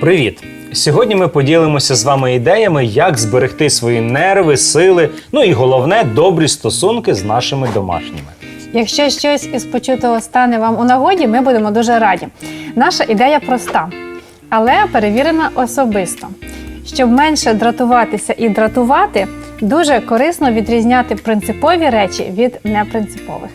Привіт! Сьогодні ми поділимося з вами ідеями, як зберегти свої нерви, сили, ну і головне добрі стосунки з нашими домашніми. Якщо щось із почутого стане вам у нагоді, ми будемо дуже раді. Наша ідея проста, але перевірена особисто. Щоб менше дратуватися і дратувати, дуже корисно відрізняти принципові речі від непринципових.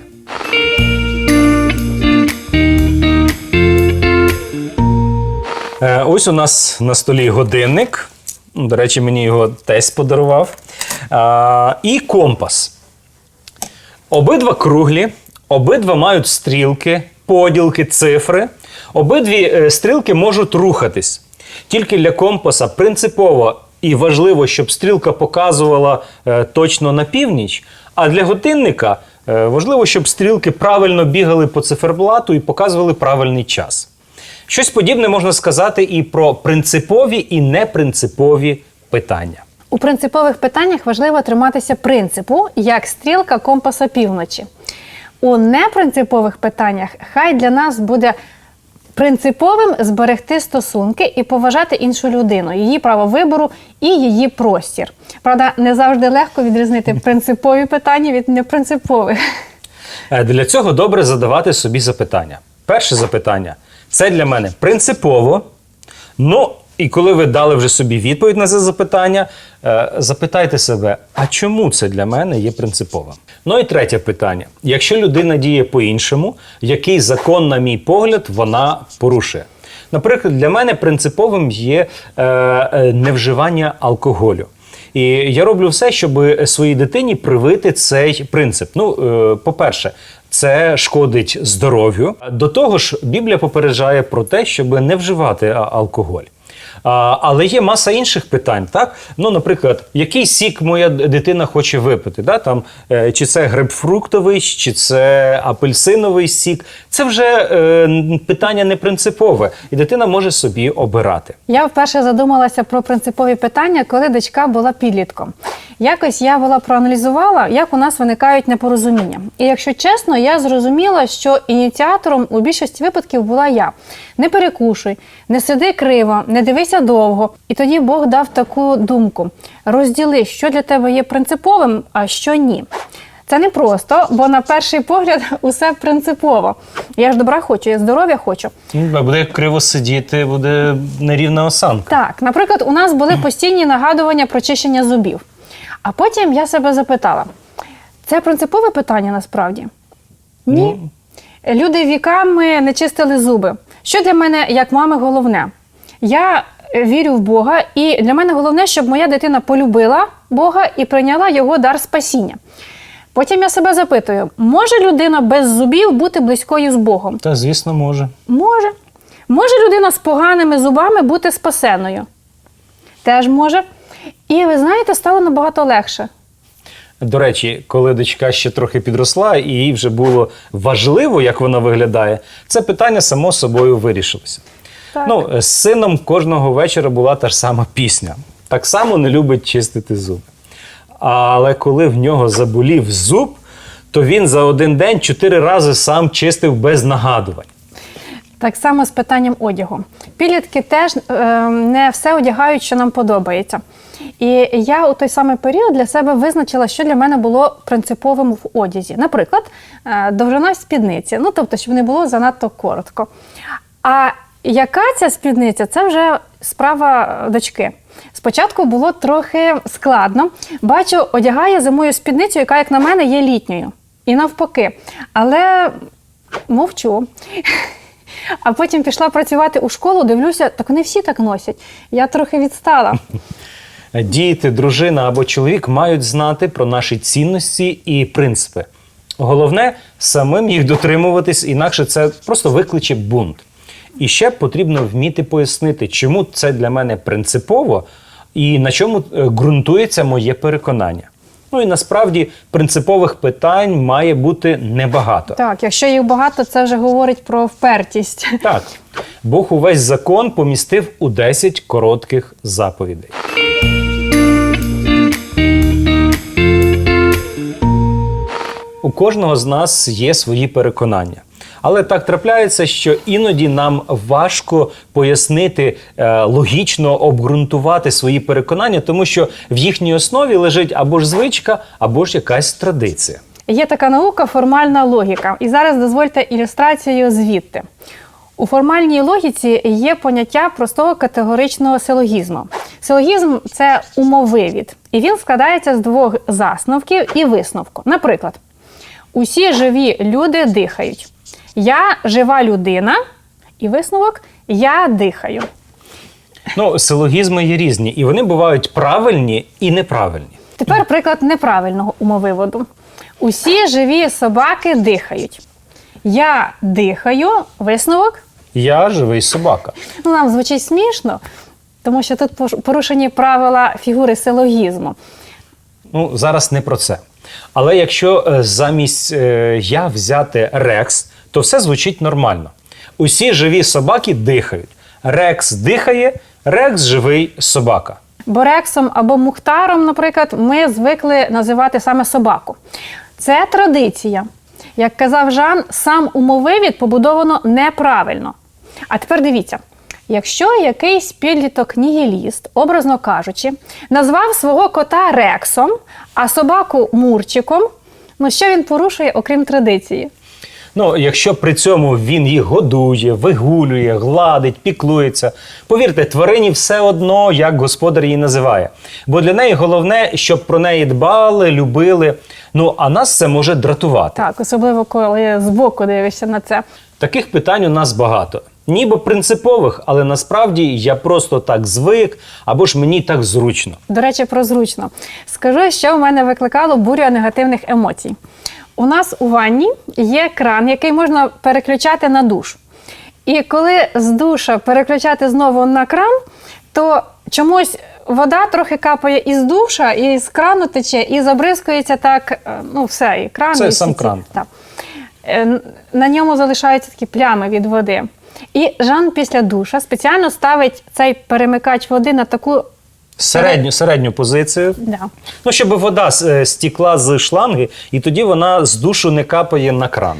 Е, ось у нас на столі годинник. До речі, мені його тесть подарував. І компас. Обидва круглі, обидва мають стрілки, поділки, цифри. Обидві е, стрілки можуть рухатись. Тільки для компаса принципово і важливо, щоб стрілка показувала е, точно на північ, а для годинника е, важливо, щоб стрілки правильно бігали по циферблату і показували правильний час. Щось подібне можна сказати і про принципові і непринципові питання. У принципових питаннях важливо триматися принципу, як стрілка компаса півночі. У непринципових питаннях хай для нас буде принциповим зберегти стосунки і поважати іншу людину, її право вибору і її простір. Правда, не завжди легко відрізнити принципові питання від непринципових. Е, Для цього добре задавати собі запитання. Перше запитання це для мене принципово. Ну, і коли ви дали вже собі відповідь на це запитання, е, запитайте себе, а чому це для мене є принциповим? Ну і третє питання: якщо людина діє по-іншому, який закон, на мій погляд, вона порушує? Наприклад, для мене принциповим є е, е, невживання алкоголю. І я роблю все, щоб своїй дитині привити цей принцип. Ну, по-перше, це шкодить здоров'ю. До того ж, Біблія попереджає про те, щоб не вживати алкоголь. Але є маса інших питань, так? Ну, наприклад, який сік моя дитина хоче випити? Да? Там, е, чи це грибфруктовий, чи це апельсиновий сік. Це вже е, питання не принципове, і дитина може собі обирати. Я вперше задумалася про принципові питання, коли дочка була підлітком. Якось я була проаналізувала, як у нас виникають непорозуміння. І якщо чесно, я зрозуміла, що ініціатором у більшості випадків була я. Не перекушуй, не сиди криво, не дивися довго. І тоді Бог дав таку думку: розділи, що для тебе є принциповим, а що ні. Це не просто, бо на перший погляд усе принципово. Я ж добра хочу, я здоров'я хочу. Ну, Буде криво сидіти, буде нерівна осанка. Так, наприклад, у нас були постійні нагадування про чищення зубів. А потім я себе запитала: це принципове питання насправді? Ні. Люди віками не чистили зуби. Що для мене, як мами, головне? Я е, вірю в Бога, і для мене головне, щоб моя дитина полюбила Бога і прийняла його дар спасіння. Потім я себе запитую: може людина без зубів бути близькою з Богом? Та, звісно, може. Може. Може людина з поганими зубами бути спасеною? Теж може. І ви знаєте, стало набагато легше. До речі, коли дочка ще трохи підросла, і їй вже було важливо, як вона виглядає, це питання само собою вирішилося. Так. Ну, з сином кожного вечора була та ж сама пісня. Так само не любить чистити зуби. Але коли в нього заболів зуб, то він за один день чотири рази сам чистив без нагадувань. Так само з питанням одягу. Підлітки теж е, не все одягають, що нам подобається. І я у той самий період для себе визначила, що для мене було принциповим в одязі. Наприклад, е, довжина спідниці, ну тобто, щоб не було занадто коротко. А яка ця спідниця? Це вже справа дочки. Спочатку було трохи складно. Бачу, одягає зимою спідницю, яка, як на мене, є літньою. І навпаки. Але мовчу. А потім пішла працювати у школу, дивлюся, так вони всі так носять. Я трохи відстала. Діти, дружина або чоловік мають знати про наші цінності і принципи. Головне самим їх дотримуватись, інакше це просто викличе бунт. І ще потрібно вміти пояснити, чому це для мене принципово і на чому е, ґрунтується моє переконання. Ну і насправді принципових питань має бути небагато. Так, якщо їх багато, це вже говорить про впертість. Так, Бог увесь закон помістив у 10 коротких заповідей. Кожного з нас є свої переконання. Але так трапляється, що іноді нам важко пояснити, е, логічно обґрунтувати свої переконання, тому що в їхній основі лежить або ж звичка, або ж якась традиція. Є така наука формальна логіка. І зараз дозвольте ілюстрацію звідти. У формальній логіці є поняття простого категоричного силогізму. Силогізм це умовивід, і він складається з двох засновків і висновку. Наприклад, усі живі люди дихають. Я жива людина, і висновок я дихаю. Ну, силогізми є різні, і вони бувають правильні і неправильні. Тепер приклад неправильного умовиводу. Усі живі собаки дихають. Я дихаю, висновок. Я живий собака. Ну, нам звучить смішно, тому що тут порушені правила фігури силогізму. Ну, зараз не про це. Але якщо е, замість е, я взяти рекс, то все звучить нормально. Усі живі собаки дихають. Рекс дихає, рекс живий собака. Борексом або мухтаром, наприклад, ми звикли називати саме собаку. Це традиція. Як казав Жан, сам умовивід побудовано неправильно. А тепер дивіться: якщо якийсь підліток нігіліст, образно кажучи, назвав свого кота Рексом, а собаку Мурчиком, ну що він порушує, окрім традиції? Ну, якщо при цьому він їх годує, вигулює, гладить, піклується, повірте, тварині все одно, як господар її називає. Бо для неї головне, щоб про неї дбали, любили. Ну а нас це може дратувати. Так, особливо коли збоку дивишся на це. Таких питань у нас багато. Ніби принципових, але насправді я просто так звик, або ж мені так зручно. До речі, про зручно. Скажу, що в мене викликало бурю негативних емоцій. У нас у ванні є кран, який можна переключати на душ. І коли з душа переключати знову на кран, то чомусь вода трохи капає із душа, і з крану тече, і забризкується так, е, ну все, і кран. Це і сам кран. Так. Е, На ньому залишаються такі плями від води. І Жан після душа спеціально ставить цей перемикач води на таку. Середню, середню позицію. Да. Ну, щоб вода е, стікла з шланги, і тоді вона з душу не капає на кран.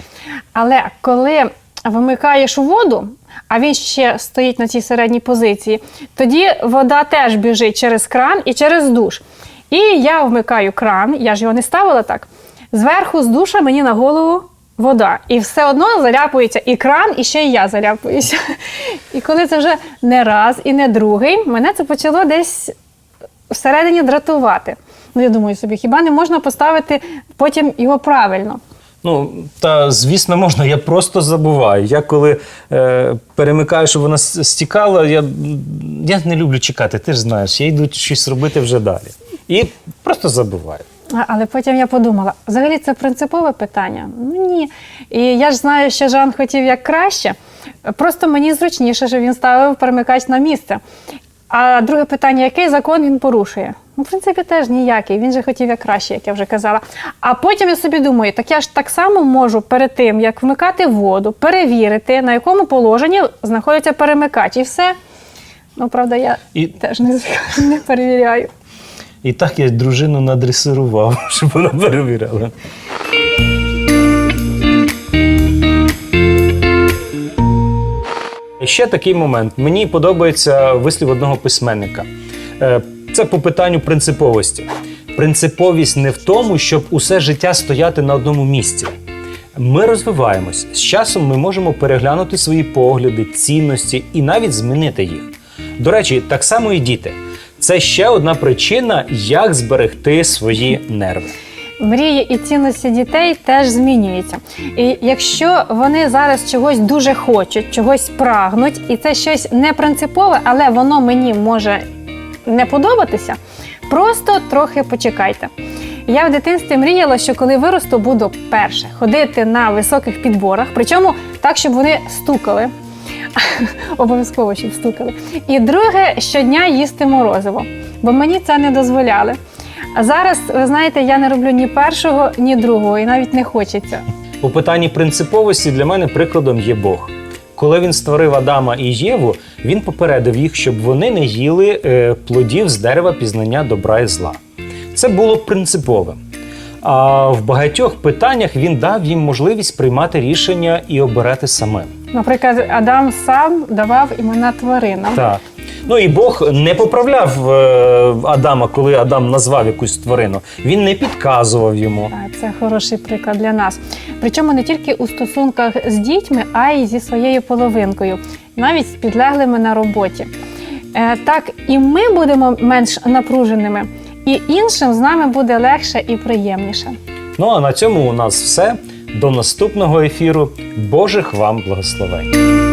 Але коли вимикаєш воду, а він ще стоїть на цій середній позиції, тоді вода теж біжить через кран і через душ. І я вмикаю кран, я ж його не ставила так. Зверху з душа мені на голову вода. І все одно заляпується і кран, і ще й я заляпуюся. І коли це вже не раз і не другий, мене це почало десь всередині дратувати. Ну, я думаю собі, хіба не можна поставити потім його правильно? Ну, та звісно, можна, я просто забуваю. Я коли е, перемикаю, щоб вона стікала, я, я не люблю чекати, ти ж знаєш, я йду щось робити вже далі. І просто забуваю. Але потім я подумала, взагалі це принципове питання. Ну ні. І я ж знаю, що Жан хотів як краще. Просто мені зручніше, що він ставив перемикач на місце. А друге питання: який закон він порушує? Ну, в принципі, теж ніякий. Він же хотів як краще, як я вже казала. А потім я собі думаю, так я ж так само можу перед тим, як вмикати воду, перевірити, на якому положенні знаходиться перемикач, і все. Ну, правда, я І- теж не, не перевіряю. І так я дружину надресирував, щоб вона перевіряла. Ще такий момент. Мені подобається вислів одного письменника. Е, Це по питанню принциповості. Принциповість не в тому, щоб усе життя стояти на одному місці. Ми розвиваємось. З часом ми можемо переглянути свої погляди, цінності і навіть змінити їх. До речі, так само і діти. Це ще одна причина, як зберегти свої нерви. Мрії і цінності дітей теж змінюються. І якщо вони зараз чогось дуже хочуть, чогось прагнуть, і це щось не принципове, але воно мені може не подобатися, просто трохи почекайте. Я в дитинстві мріяла, що коли виросту, буду перше ходити на високих підборах, причому так, щоб вони стукали. Обов'язково, щоб стукали. І друге, щодня їсти морозиво, бо мені це не дозволяли. А зараз, ви знаєте, я не роблю ні першого, ні другого, і навіть не хочеться. У питанні принциповості для мене прикладом є Бог. Коли він створив Адама і Єву, він попередив їх, щоб вони не їли е, плодів з дерева пізнання добра і зла. Це було принциповим. А в багатьох питаннях він дав їм можливість приймати рішення і обирати самим. Наприклад, Адам сам давав імена тваринам. Так. Ну і Бог не поправляв е, Адама, коли Адам назвав якусь тварину. Він не підказував йому. Так, це хороший приклад для нас. Причому не тільки у стосунках з дітьми, а й зі своєю половинкою, навіть з підлеглими на роботі. Е, так і ми будемо менш напруженими, і іншим з нами буде легше і приємніше. Ну а на цьому у нас все. До наступного ефіру. Божих вам благословень.